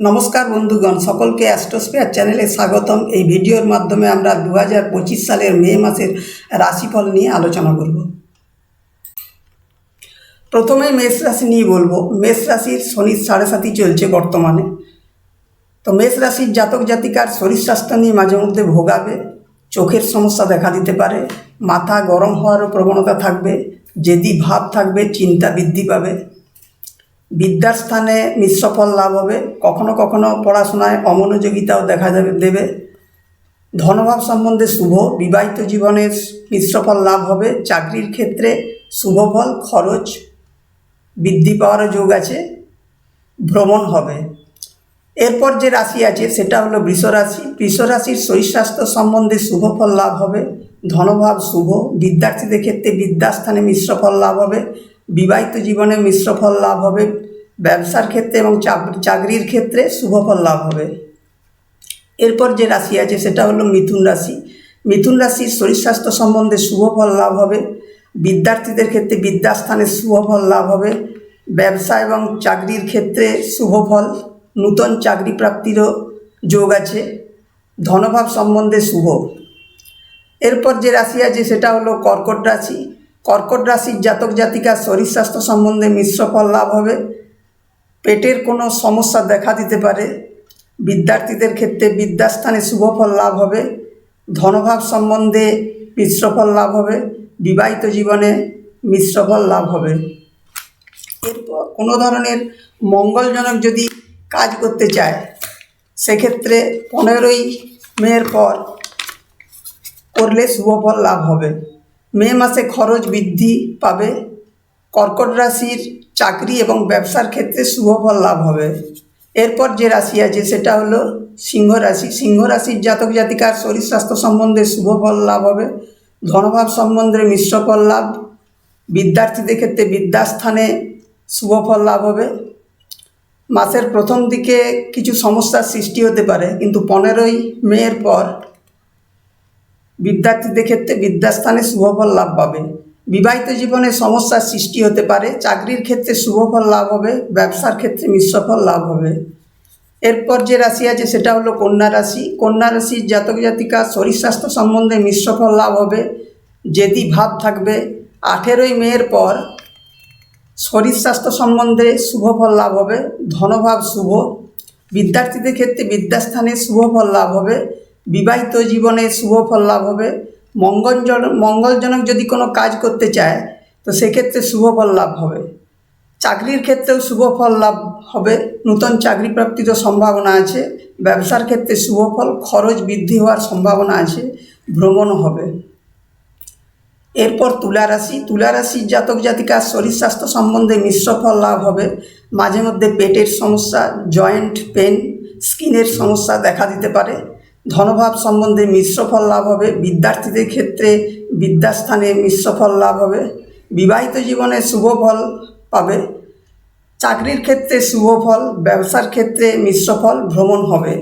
নমস্কার বন্ধুগণ, সকলকে অ্যাস্ট্রোস্ফিয়ার চ্যানেলে স্বাগতম। এই ভিডিওর মাধ্যমে আমরা দু হাজার পঁচিশ সালের মে মাসের রাশিফল নিয়ে আলোচনা করব। প্রথমে মেষ রাশি নিয়ে বলব। মেষ রাশির শনির সাড়ে সাথী চলছে বর্তমানে। তো মেষ রাশির জাতক জাতিকার শরীর স্বাস্থ্য নিয়ে মাঝে মধ্যে ভোগাবে, চোখের সমস্যা দেখা দিতে পারে মাথা গরম হওয়ারও প্রবণতা থাকবে, জেদি ভাব থাকবে, চিন্তা বৃদ্ধি পাবে। বিদ্যার স্থানে মিশ্র ফল লাভ হবে, কখনো কখনো পড়াশোনায় অমনোযোগিতাও দেখা যাবে দেবে। ধনভাব সম্বন্ধে শুভ, বিবাহিত জীবনের মিশ্র ফল লাভ হবে, চাকরির ক্ষেত্রে শুভ ফল, খরচ বৃদ্ধি পাওয়ারও যোগ আছে, ভ্রমণ হবে। এরপর যে রাশি আছে, সেটা হলো বৃষ রাশি রাশির শরীর স্বাস্থ্য সম্বন্ধে শুভ ফল লাভ হবে। ধনভাব শুভ। বিদ্যার্থীদের ক্ষেত্রে বিদ্যাস্থানে মিশ্র ফল লাভ হবে। বিবাহিত জীবনে মিশ্র ফল লাভ হবে। ব্যবসার ক্ষেত্রে এবং চাকরির ক্ষেত্রে শুভ ফল লাভ হবে। এরপর যে রাশি আছে সেটা হলো মিথুন রাশি। মিথুন রাশির শরীর স্বাস্থ্য সম্বন্ধে শুভ ফল লাভ হবে। বিদ্যার্থীদের ক্ষেত্রে বিদ্যাস্থানে শুভ ফল লাভ হবে। ব্যবসা এবং চাকরির ক্ষেত্রে শুভ ফল নূতন চাকরি প্রাপ্তিরও যোগ আছে। ধনভাব সম্বন্ধে শুভ। এরপর যে রাশি আছে সেটা হলো কর্কট রাশি। কর্কট রাশির জাতক জাতিকার শরীর স্বাস্থ্য সম্বন্ধে মিশ্র ফল লাভ হবে। পেটের কোনো সমস্যা দেখা দিতে পারে। বিদ্যার্থীদের ক্ষেত্রে বিদ্যাস্থানে শুভ ফল লাভ হবে। ধনভাব সম্বন্ধে মিশ্র ফল লাভ হবে। বিবাহিত জীবনে মিশ্র ফল লাভ হবে। এরপর কোনো ধরনের মঙ্গলজনক যদি কাজ করতে চায়, সেক্ষেত্রে পনেরোই মের পর করলে শুভফল লাভ হবে। মে মাসে খরচ বৃদ্ধি পাবে। কর্কট রাশির চাকরি এবং ব্যবসার ক্ষেত্রে শুভফল লাভ হবে। এরপর যে রাশি আছে সেটা হলো সিংহ রাশি। সিংহ রাশির জাতক জাতিকার শরীর স্বাস্থ্য সম্বন্ধে শুভফল লাভ হবে। ধনভাব সম্বন্ধে মিশ্র ফল লাভ। বিদ্যার্থীদের ক্ষেত্রে বিদ্যাস্থানে শুভফল লাভ হবে। মাসের প্রথম দিকে কিছু সমস্যার সৃষ্টি হতে পারে, কিন্তু পনেরোই মেয়ের পর বিদ্যার্থীদের ক্ষেত্রে বিদ্যাস্থানে শুভফল লাভ পাবে বিবাহিত জীবনে সমস্যার সৃষ্টি হতে পারে, চাকরির ক্ষেত্রে শুভফল লাভ হবে, ব্যবসার ক্ষেত্রে মিশ্রফল লাভ হবে। এরপর যে রাশি আছে সেটা হলো কন্যা রাশি। কন্যা রাশির জাতক জাতিকা শরীর স্বাস্থ্য সম্বন্ধে মিশ্রফল লাভ হবে। জেদি ভাব থাকবে, আঠেরোই মেয়ের পর শরীর স্বাস্থ্য সম্বন্ধে শুভফল লাভ হবে, ধনভাব শুভ। বিদ্যার্থীদের ক্ষেত্রে বিদ্যাস্থানে শুভ ফল লাভ হবে। বিবাহিত জীবনে শুভ ফল লাভ হবে। মঙ্গলজন মঙ্গলজনক যদি কোনো কাজ করতে চায়, তো সেক্ষেত্রে শুভ ফল লাভ হবে। চাকরির ক্ষেত্রেও শুভ ফল লাভ হবে। নূতন চাকরি প্রাপ্তিরও সম্ভাবনা আছে। ব্যবসার ক্ষেত্রে শুভ ফল, খরচ বৃদ্ধি হওয়ার সম্ভাবনা আছে। ভ্রমণও হবে। এরপর তুলা রাশি। তুলা রাশির জাতক জাতিকার শরীর স্বাস্থ্য সম্বন্ধে মিশ্র ফল লাভ হবে। মাঝে মধ্যে পেটের সমস্যা, জয়েন্ট পেন, স্কিনের সমস্যা দেখা দিতে পারে। ধনভাব সম্বন্ধে মিশ্র ফল লাভ হবে, বিদ্যার্থীদের ক্ষেত্রে বিদ্যাস্থানে মিশ্র ফল লাভ হবে, বিবাহিত জীবনে শুভ ফল পাবে, চাকরির ক্ষেত্রে শুভ ফল, ব্যবসার ক্ষেত্রে মিশ্র ফল ভ্রমণ হবে।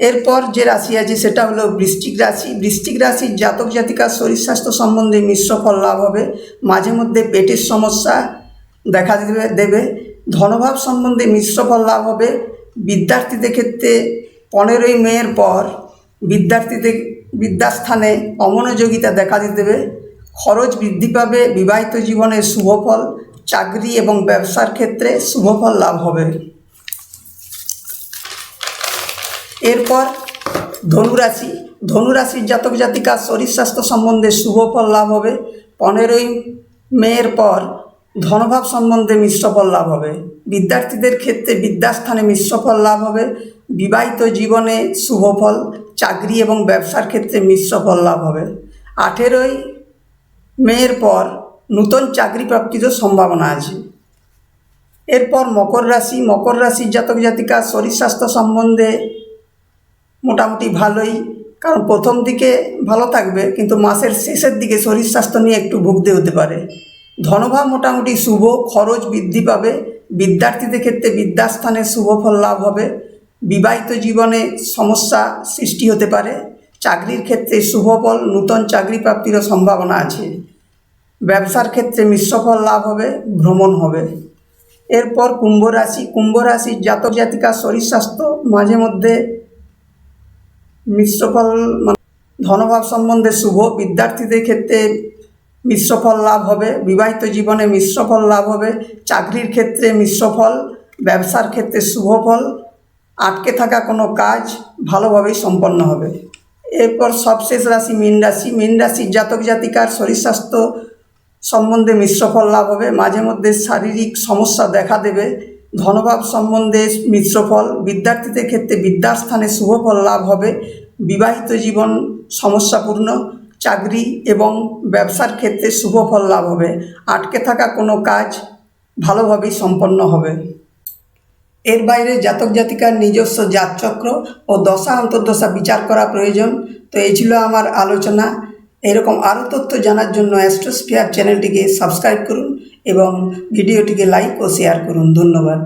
এরপর যে রাশি আছে সেটা হলো বৃষ্টিক রাশি। বৃষ্টিক রাশির জাতক জাতিকার শরীর স্বাস্থ্য সম্বন্ধে মিশ্র ফল লাভ হবে, মাঝে মধ্যে পেটের সমস্যা দেখা দেবে দেবে। ধনভাব সম্বন্ধে মিশ্র ফল লাভ হবে, বিদ্যার্থীদের ক্ষেত্রে পনেরোই মেয়ের পর বিদ্যার্থীদের বিদ্যাস্থানে অমনোযোগিতা দেখা দিতে খরচ বৃদ্ধি পাবে, বিবাহিত জীবনে শুভ ফল, চাকরি এবং ব্যবসার ক্ষেত্রে শুভ ফল লাভ হবে। এরপর ধনুরাশি। ধনুরাশির জাতক জাতিকার শরীর স্বাস্থ্য সম্বন্ধে শুভ ফল লাভ হবে। পনেরোই মেয়ের পর ধনভাব সম্বন্ধে মিশ্র ফল লাভ হবে। বিদ্যার্থীদের ক্ষেত্রে বিদ্যাস্থানে মিশ্র ফল লাভ হবে। বিবাহিত জীবনে শুভ ফল চাকরি এবং ব্যবসার ক্ষেত্রে মিশ্র ফল লাভ হবে। আঠেরোই মেয়ের পর নূতন চাকরি প্রাপ্তিরও সম্ভাবনা আছে। এরপর মকর রাশি, মকর রাশির জাতক জাতিকার শরীর স্বাস্থ্য সম্বন্ধে মোটামুটি ভালোই, কারণ প্রথম দিকে ভালো থাকবে, কিন্তু মাসের শেষের দিকে শরীর স্বাস্থ্য নিয়ে একটু ভুগতে হতে পারে। ধনভাব মোটামুটি শুভ, খরচ বৃদ্ধি পাবে, বিদ্যার্থীদের ক্ষেত্রে বিদ্যাস্থানে শুভ ফল লাভ হবে। বিবাহিত জীবনে সমস্যা সৃষ্টি হতে পারে। চাকরির ক্ষেত্রে শুভফল, নূতন চাকরি প্রাপ্তিরও সম্ভাবনা আছে। ব্যবসার ক্ষেত্রে মিশ্রফল লাভ হবে, ভ্রমণ হবে। এরপর কুম্ভ রাশি। কুম্ভ রাশির জাতক জাতিকার শরীর স্বাস্থ্য মাঝে মধ্যে মিশ্রফল মানে ধনভাব সম্বন্ধে শুভ। বিদ্যার্থীদের ক্ষেত্রে মিশ্রফল লাভ হবে। বিবাহিত জীবনে মিশ্রফল লাভ হবে। চাকরির ক্ষেত্রে মিশ্রফল, ব্যবসার ক্ষেত্রে শুভফল আটকে থাকা কোনো কাজ ভালোভাবেই সম্পন্ন হবে। এরপর সবশেষ রাশি মীন রাশি। মীন রাশির জাতক জাতিকার শরীর স্বাস্থ্য সম্বন্ধে মিশ্রফল লাভ হবে। মাঝে মধ্যে শারীরিক সমস্যা দেখা দেবে। ধনভাব সম্বন্ধে মিশ্রফল বিদ্যার্থীদের ক্ষেত্রে বিদ্যাস্থানে শুভফল লাভ হবে। বিবাহিত জীবন সমস্যাপূর্ণ। চাকরি এবং ব্যবসার ক্ষেত্রে শুভফল লাভ হবে। আটকে থাকা কোনো কাজ ভালোভাবেই সম্পন্ন হবে। এর বাইরে জাতক জাতিকার নিজস্ব জাতচক্র ও দশা অন্তর্দশা বিচার করা প্রয়োজন। তো এই ছিল আমার আলোচনা। এরকম আরও তথ্য জানার জন্য অ্যাস্ট্রোস্ফিয়ার চ্যানেলটিকে সাবস্ক্রাইব করুন এবং ভিডিওটিকে লাইক ও শেয়ার করুন। ধন্যবাদ।